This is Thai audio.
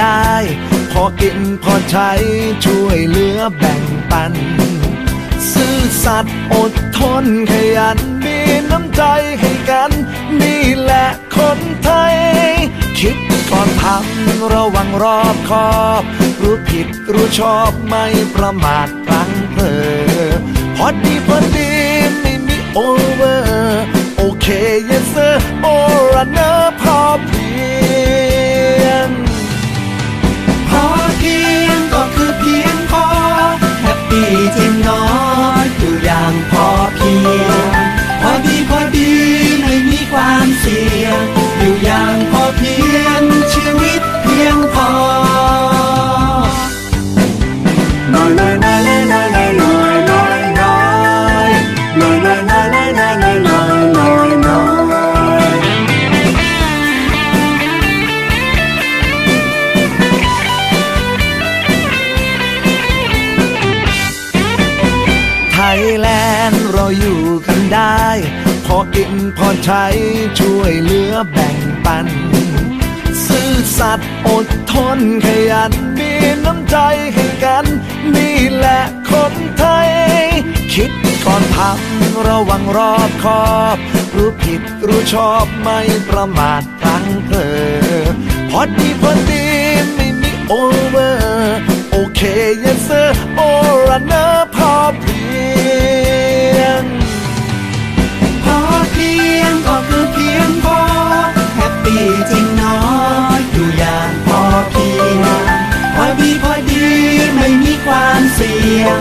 ได้ พอกินพอใช้ช่วยเหลือแบ่งปัน ซื่อสัตย์อดทนขยันมีน้ำใจให้กัน นี่แหละคนไทย คิดก่อนทำระวังรอบคอบ รู้ผิดรู้ชอบไม่ประมาทพลั้งเผลอพอดีพอดีไม่มีโอเวอร์ โอเค yes sir โอ แลนด์เราอยู่กันได้ พอกินพอใช้ช่วยเหลือแบ่งปัน ซื่อสัตย์อดทนขยันมีน้ำใจให้กัน นี่แหละคนไทย คิดก่อนทำระวังรอบคอบ รู้ผิดรู้ชอบไม่ประมาทพลั้งเผลอพอดีพอดี ความเสี่ยง